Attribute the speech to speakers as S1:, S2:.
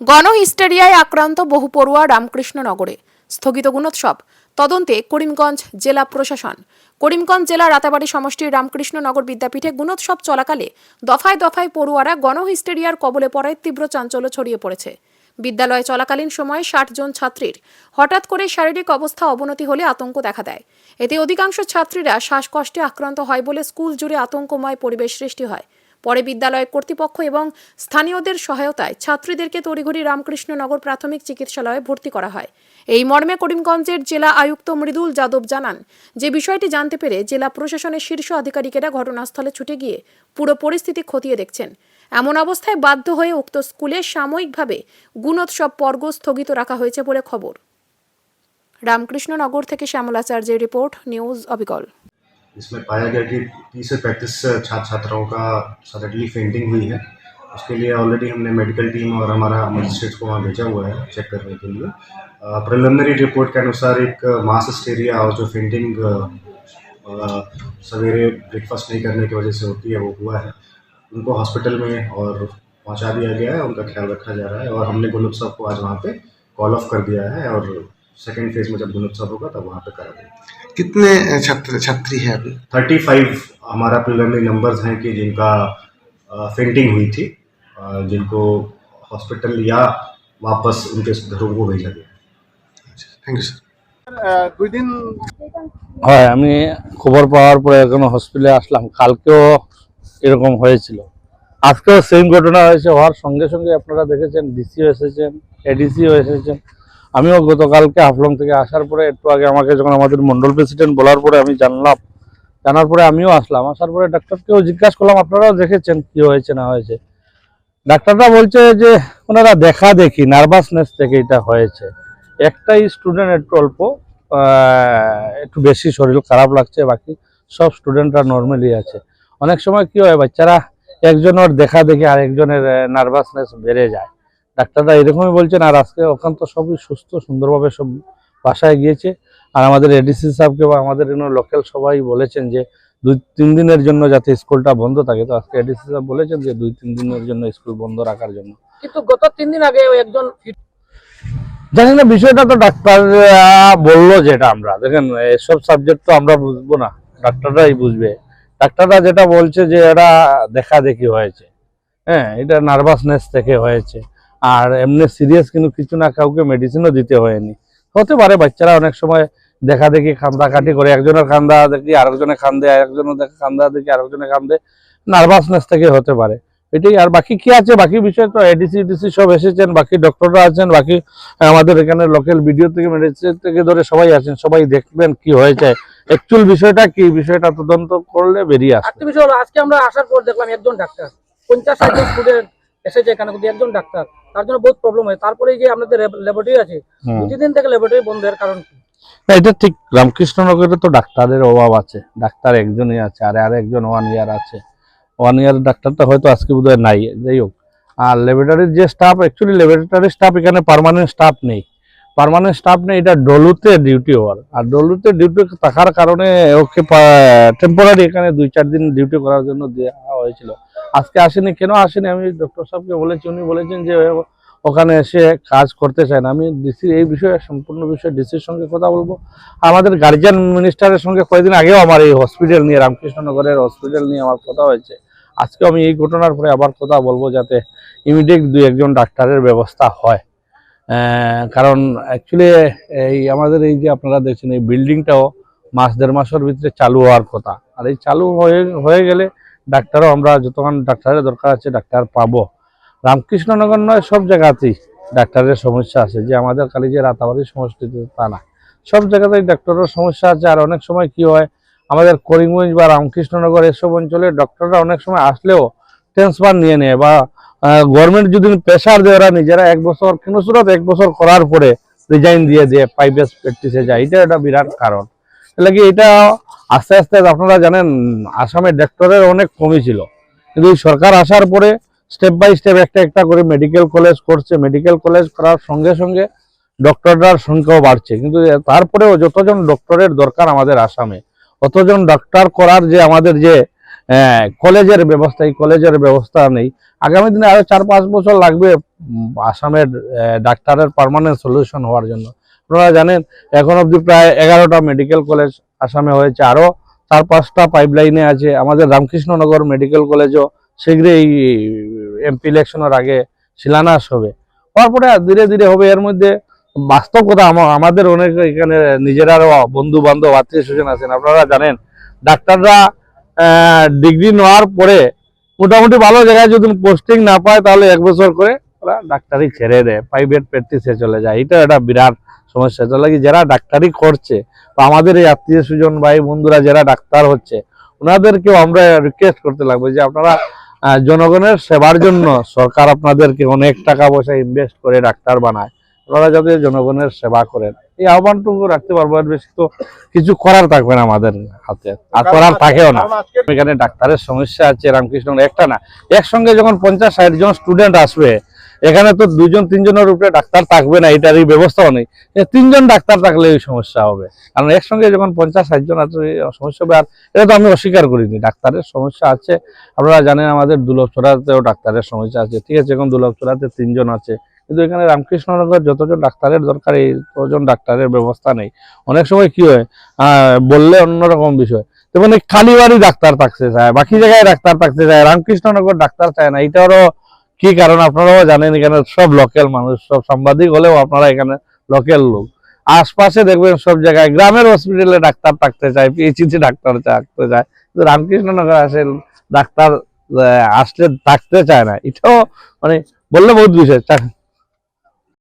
S1: গণহিস্টেরিয়ায় আক্রান্ত বহু পড়ুয়া রামকৃষ্ণনগরে। স্থগিত গুণোৎসব। তদন্তে করিমগঞ্জ জেলা প্রশাসন। করিমগঞ্জ জেলা রাতাবাড়ি সমষ্টির রামকৃষ্ণনগর বিদ্যাপীঠে গুণোৎসব চলাকালে দফায় দফায় পড়ুয়ারা গণহিস্টেরিয়ার কবলে পড়ায় তীব্র চাঞ্চল্য ছড়িয়ে পড়েছে। বিদ্যালয়ে চলাকালীন সময়ে ষাট জন ছাত্রীর হঠাৎ করে শারীরিক অবস্থা অবনতি হলে আতঙ্ক দেখা দেয়। এতে অধিকাংশ ছাত্রীরা শ্বাসকষ্টে আক্রান্ত হয় বলে স্কুল জুড়ে আতঙ্কময় পরিবেশ সৃষ্টি হয়। পরে বিদ্যালয় কর্তৃপক্ষ এবং স্থানীয়দের সহায়তায় ছাত্রীদেরকে তড়িঘড়ি রামকৃষ্ণনগর প্রাথমিক চিকিৎসালয়ে ভর্তি করা হয়। এই মর্মে করিমগঞ্জের জেলা আয়ুক্ত মৃদুল যাদব জানান, যে বিষয়টি জানতে পেরে জেলা প্রশাসনের শীর্ষ আধিকারিকেরা ঘটনাস্থলে ছুটে গিয়ে পুরো পরিস্থিতি খতিয়ে দেখছেন। এমন অবস্থায় বাধ্য হয়ে উক্ত স্কুলে সাময়িকভাবে গুণোৎসব পর্ব স্থগিত রাখা হয়েছে বলে খবর। রামকৃষ্ণনগর থেকে শ্যামলাচার্যের রিপোর্ট, নিউজ অবিকল।
S2: इसमें पाया गया कि तीस से पैंतीस छात्र छात्राओं का सडनली फेंटिंग हुई है। उसके लिए ऑलरेडी हमने मेडिकल टीम और हमारा मजिस्ट्रेट को वहाँ भेजा हुआ है चेक करने के लिए। प्रिलिमिनरी रिपोर्ट के अनुसार एक मास हिस्टेरिया और जो फेंटिंग सवेरे ब्रेकफास्ट नहीं करने की वजह से होती है, वो हुआ है। उनको हॉस्पिटल में और पहुँचा दिया गया है, उनका ख्याल रखा जा रहा है और हमने गुणोत्सव को आज वहाँ पे कॉल ऑफ़ कर दिया है और सेकेंड फ़ेज़ में जब गुणोत्सव होगा तब वहाँ पे करा देंगे।
S3: कितने छात्र छात्री है अभी
S2: थर्टी फाइव हमारा प्रिलिमिनरी नंबर्स हैं कि जिनका फेंटिंग हुई थी अ, जिनको हॉस्पिटल या वापस उनके घरों को भेजा गया
S3: থ্যাংক ইউ স্যার
S4: দুই দিন
S5: হয় আমি খবর পাওয়ার পরে এখনো হসপিটালে আসলাম কালকেও এরকম হয়েছিল আজকেও সেম ঘটনা হয়েছে হওয়ার সঙ্গে সঙ্গে আপনারা দেখেছেন ডিসিও এসেছেন এডিসিও এসেছেন আমিও গতকালকে হাফলং থেকে আসার পরে একটু আগে আমাকে যখন আমাদের মন্ডল প্রেসিডেন্ট বলার পরে আমি জানলাম, জানার পরে আমিও আসলাম। আসার পরে ডাক্তারকেও জিজ্ঞাসা করলাম, আপনারাও দেখেছেন কি হয়েছে, না হয়েছে? ডাক্তাররা বলছে যে, ওনারা দেখা দেখি নার্ভাসনেস থেকে এটা হয়েছে। একটাই স্টুডেন্ট একটু অল্প একটু বেশি শরীর খারাপ লাগছে, বাকি সব স্টুডেন্টরা নর্মালি আছে। অনেক সময় কি হয়, বাচ্চারা একজনের দেখা দেখে আর একজনের নার্ভাসনেস বেড়ে যায়। ডাক্তাররা এরকমই বলছেন আর আজকে ওখান তো সবই সুস্থ সুন্দরভাবে সব বাসায় গিয়েছে। আর আমাদের এডিসি সাহেবকে বা আমাদের লোকাল সবাই বলেছেন যে দুই তিন দিনের জন্য যাতে স্কুলটা বন্ধ থাকে। তো আজকে এডিসি সাহেব বলেছেন যে দুই তিন দিনের জন্য স্কুল বন্ধ রাখার জন্য।
S4: কিন্তু গত তিন দিন আগে ওই একজন
S5: জানি না বিষয়টা তো ডাক্তার বলল যেটা আমরা। দেখেন এসব সাবজেক্ট তো আমরা বুঝব না ডাক্তাররাই বুঝবে। ডাক্তাররা যেটা বলছে যে এটা দেখা দেখি হয়েছে। হ্যাঁ এটা নার্ভাসনেস থেকে হয়েছে। আর এমনি সিরিয়াস কিন্তু কিছু না, কাউকে মেডিসিনও দিতে হয়নি। হতে পারে, বাচ্চারা অনেক সময় দেখা দেখি কান্দাকাটি করে, একজনের খান্দা দেখি আরেকজনের কান্দে, আরেকজনের দেখা খান্দা দেখি আরেকজনের কান্দে নার্ভাসনেস থেকে হতে পারে। এটাই, আর বাকি কি আছে? বাকি বিষয় তো এডিসি ডিসি সব এসেছেন, বাকি ডক্টররা আছেন, বাকি আমাদের এখানে লোকাল ভিডিও থেকে মেডিসিন থেকে ধরে সবাই আছেন, সবাই দেখবেন কি হয়েছে। অ্যাকচুয়াল বিষয়টা কি? বিষয়টা তদন্ত করলে বেরিয়ে
S4: বিষয় আজকে আমরা আসার পর দেখলাম একজন ডাক্তার পঞ্চাশ স্টুডেন্ট এসেছে এখানে একজন ডাক্তার তার জন্য বহুত প্রবলেম হয়। তারপরে যে আমাদের ল্যাবরেটরি আছে প্রতিদিন থেকে ল্যাবরেটরি বন্ধের কারণ কি?
S5: না, এটা ঠিক রামকৃষ্ণনগরে তো ডাক্তারের অভাব আছে। ডাক্তার একজনই আছে আর আর একজন ওয়ান ইয়ার আছে। ওয়ান ইয়ার ডাক্তারটা হয়তো আজকে বোধহয় নাই যাই হোক। আর ল্যাবরেটরির যে স্টাফ অ্যাকচুয়ালি ল্যাবরেটরির স্টাফ এখানে পার্মানেন্ট স্টাফ নেই। পার্মানেন্ট স্টাফ নেই এটা ডলুতে ডিউটি হওয়ার। আর ডলুতে ডিউটি থাকার কারণে ওকে টেম্পোরারি এখানে দুই চার দিন ডিউটি করার জন্য দেওয়া হয়েছিল। আজকে আসেনি, কেন আসেনি? আমি ডক্টর সাহেবকে বলেছি, উনি বলেছেন যে ওখানে এসে কাজ করতে চায় না। আমি ডিসি এই বিষয়ে সম্পূর্ণ বিষয়ে ডিসির সঙ্গে কথা বলব। আমাদের গার্জিয়ান মিনিস্টারের সঙ্গে কয়েকদিন আগেও আমার এই হসপিটাল নিয়ে, রামকৃষ্ণনগরের হসপিটাল নিয়ে আমার কথা হয়েছে। আজকে আমি এই ঘটনার পরে আবার কথা বলব যাতে ইমিডিয়েট দুই একজন ডাক্তারের ব্যবস্থা হয়। কারণ অ্যাকচুয়ালি এই আমাদের এই যে আপনারা দেখছেন, এই বিল্ডিংটাও মাস দেড় মাসের ভিতরে চালু হওয়ার কথা। আর এই চালু হয়ে হয়ে গেলে ডাক্তারও আমরা যতক্ষণ ডাক্তারের দরকার আছে ডাক্তার পাবো। রামকৃষ্ণনগর নয়, সব জায়গাতেই ডাক্তারের সমস্যা আছে। যে আমাদের খালি যে রাতাবাড়ি সমষ্টিতে তা না। সব জায়গাতেই ডাক্তারের সমস্যা আছে। আর অনেক সময় কি হয়, আমাদের করিমগঞ্জ বা রামকৃষ্ণনগর এসব অঞ্চলে ডক্টররা অনেক সময় আসলেও ট্রান্সফার নিয়ে নেয় বা গভর্নমেন্ট যদি প্রেশার দেয় ওরা নিজেরা এক বছর কোনো সুরত এক বছর করার পরে রিজাইন দিয়ে দিয়ে প্রাইভেট প্র্যাকটিসে যায়। এটা একটা বিরাট কারণ। লাগে এটা আস্তে আস্তে আপনারা জানেন আসামে ডক্টরের অনেক কমই ছিল। কিন্তু সরকার আসার পরে স্টেপ বাই স্টেপ একটা একটা করে মেডিকেল কলেজ করছে। মেডিকেল কলেজ করার সঙ্গে সঙ্গে ডক্টররার সংখ্যাও বাড়ছে। কিন্তু তারপরেও যতজন ডক্টরের দরকার আমাদের আসামে, অতজন ডক্টর করার যে আমাদের যে কলেজের ব্যবস্থা, এই কলেজের ব্যবস্থা নেই। আগামী দিনে আরও চার পাঁচ বছর লাগবে আসামের ডাক্তারের পার্মানেন্ট সলিউশন হওয়ার জন্য। আপনারা জানেন, এখন অবধি প্রায় এগারোটা মেডিকেল কলেজ আসামে হয়েছে আরও চার পাঁচটা পাইপলাইনে আছে। আমাদের রামকৃষ্ণনগর মেডিকেল কলেজও শীঘ্রই এই এমপি ইলেকশনের আগে শিলান্যাস হবে। হওয়ার পরে ধীরে ধীরে হবে, এর মধ্যে বাস্তব কথা আমাদের অনেক এখানে নিজেরাও বন্ধু বান্ধব আত্মীয় স্বজন আছেন। আপনারা জানেন, ডাক্তাররা ডিগ্রি নেওয়ার পরে মোটামুটি ভালো জায়গায় যদি পোস্টিং না পায়, তাহলে এক বছর করে ওরা ডাক্তারি ছেড়ে দেয় প্রাইভেট প্র্যাকটিসে চলে যায়। এটা একটা বিরাট সমস্যা। কি যারা ডাক্তারি করছে বা আমাদের এই আত্মীয় স্বজন ভাই বন্ধুরা যারা ডাক্তার হচ্ছে ওনাদেরকেও আমরা রিকোয়েস্ট করতে লাগবে যে আপনারা জনগণের সেবার জন্য সরকার আপনাদেরকে অনেক টাকা পয়সা ইনভেস্ট করে ডাক্তার বানায়। ওনারা যাতে জনগণের সেবা করেন। এই আহ্বানটুকু রাখতে পারব আর বেশি তো কিছু করার থাকবে না আমাদের হাতে। আর করার থাকেও না। এখানে ডাক্তারের সমস্যা আছে রামকৃষ্ণ। একটা না একসঙ্গে যখন পঞ্চাশ ষাট জন স্টুডেন্ট আসবে এখানে তো দুজন তিনজনের উপরে ডাক্তার থাকবে না এটারই ব্যবস্থাও নেই। তিনজন ডাক্তার থাকলে এই সমস্যা হবে। কারণ একসঙ্গে যখন পঞ্চাশ, ষাট জন আছে সমস্যা হবে। আর এটা তো আমি অস্বীকার করিনি, ডাক্তারের সমস্যা আছে। আপনারা জানেন আমাদের দুলভচড়াতেও ডাক্তারের সমস্যা আছে। ঠিক আছে, এখন দুলভচড়াতে তিনজন আছে। কিন্তু এখানে রামকৃষ্ণনগর যতজন ডাক্তারের দরকার, এই ততজন ডাক্তারের ব্যবস্থা নেই। অনেক সময় কি হয় বললে অন্যরকম বিষয়। তেমন এই কালীবাড়ি ডাক্তার থাকতে চায়, বাকি জায়গায় ডাক্তার থাকতে চায়, রামকৃষ্ণনগর ডাক্তার চায় না এটারও কি কারণ আপনারাও জানেন, এখানে সব লোকাল মানুষ, সব সাংবাদিক হলেও আপনারা এখানে লোকাল লোক। আশপাশে দেখবেন সব জায়গায়, গ্রামের হসপিটালে ডাক্তার থাকতে চায় পিএইচসি ডাক্তার থাকতে চায়, কিন্তু রামকৃষ্ণনগর আসে, ডাক্তার আসলে থাকতে চায় না। এটাও মানে বললে বহুত বিষয়